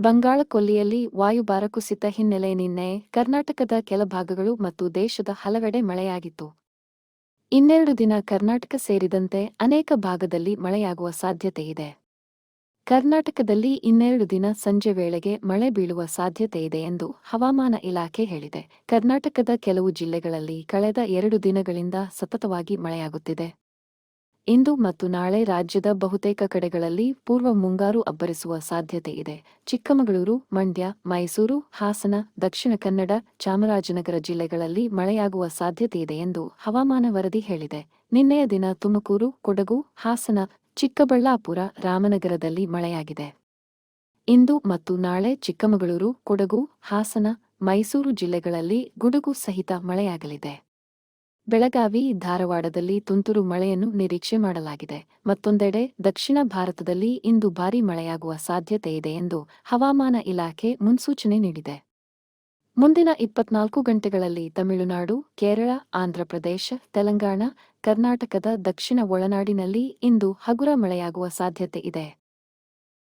ಬಂಗಾಳ ಕೊಲ್ಲಿಯಲ್ಲಿ ವಾಯುಭಾರ ಕುಸಿತ ಹಿನ್ನೆಲೆ ನಿನ್ನೆ ಕರ್ನಾಟಕದ ಕೆಲ ಭಾಗಗಳು ಮತ್ತು ದೇಶದ ಹಲವೆಡೆ ಮಳೆಯಾಗಿತ್ತು. ಇನ್ನೆರಡು ದಿನ ಕರ್ನಾಟಕ ಸೇರಿದಂತೆ ಅನೇಕ ಭಾಗದಲ್ಲಿ ಮಳೆಯಾಗುವ ಸಾಧ್ಯತೆಯಿದೆ ಕರ್ನಾಟಕದಲ್ಲಿ ಇನ್ನೆರಡು ದಿನ ಸಂಜೆ ವೇಳೆಗೆ ಮಳೆ ಬೀಳುವ ಸಾಧ್ಯತೆಯಿದೆ ಎಂದು ಹವಾಮಾನ ಇಲಾಖೆ ಹೇಳಿದೆ. ಕರ್ನಾಟಕದ ಕೆಲವು ಜಿಲ್ಲೆಗಳಲ್ಲಿ ಕಳೆದ ಎರಡು ದಿನಗಳಿಂದ ಸತತವಾಗಿ ಮಳೆಯಾಗುತ್ತಿದೆ. ಇಂದು ಮತ್ತು ನಾಳೆ ರಾಜ್ಯದ ಬಹುತೇಕ ಕಡೆಗಳಲ್ಲಿ ಪೂರ್ವ ಮುಂಗಾರು ಅಬ್ಬರಿಸುವ ಸಾಧ್ಯತೆ ಇದೆ. ಚಿಕ್ಕಮಗಳೂರು, ಮಂಡ್ಯ, ಮೈಸೂರು, ಹಾಸನ, ದಕ್ಷಿಣ ಕನ್ನಡ, ಚಾಮರಾಜನಗರ ಜಿಲ್ಲೆಗಳಲ್ಲಿ ಮಳೆಯಾಗುವ ಸಾಧ್ಯತೆಯಿದೆ ಎಂದು ಹವಾಮಾನ ವರದಿ ಹೇಳಿದೆ. ನಿನ್ನೆಯ ದಿನ ತುಮಕೂರು, ಕೊಡಗು, ಹಾಸನ, ಚಿಕ್ಕಬಳ್ಳಾಪುರ, ರಾಮನಗರದಲ್ಲಿ ಮಳೆಯಾಗಿದೆ. ಇಂದು ಮತ್ತು ನಾಳೆ ಚಿಕ್ಕಮಗಳೂರು, ಕೊಡಗು, ಹಾಸನ, ಮೈಸೂರು ಜಿಲ್ಲೆಗಳಲ್ಲಿ ಗುಡುಗು ಸಹಿತ ಮಳೆಯಾಗಲಿದೆ. ಬೆಳಗಾವಿ, ಧಾರವಾಡದಲ್ಲಿ ತುಂತುರು ಮಳೆಯನ್ನು ನಿರೀಕ್ಷೆ ಮಾಡಲಾಗಿದೆ. ಮತ್ತೊಂದೆಡೆ, ದಕ್ಷಿಣ ಭಾರತದಲ್ಲಿ ಇಂದು ಭಾರೀ ಮಳೆಯಾಗುವ ಸಾಧ್ಯತೆ ಇದೆ ಎಂದು ಹವಾಮಾನ ಇಲಾಖೆ ಮುನ್ಸೂಚನೆ ನೀಡಿದೆ. ಮುಂದಿನ ಇಪ್ಪತ್ನಾಲ್ಕು ಗಂಟೆಗಳಲ್ಲಿ ತಮಿಳುನಾಡು, ಕೇರಳ ಆಂಧ್ರಪ್ರದೇಶ ತೆಲಂಗಾಣ, ಕರ್ನಾಟಕದ ದಕ್ಷಿಣ ಒಳನಾಡಿನಲ್ಲಿ ಇಂದು ಹಗುರ ಮಳೆಯಾಗುವ ಸಾಧ್ಯತೆ ಇದೆ.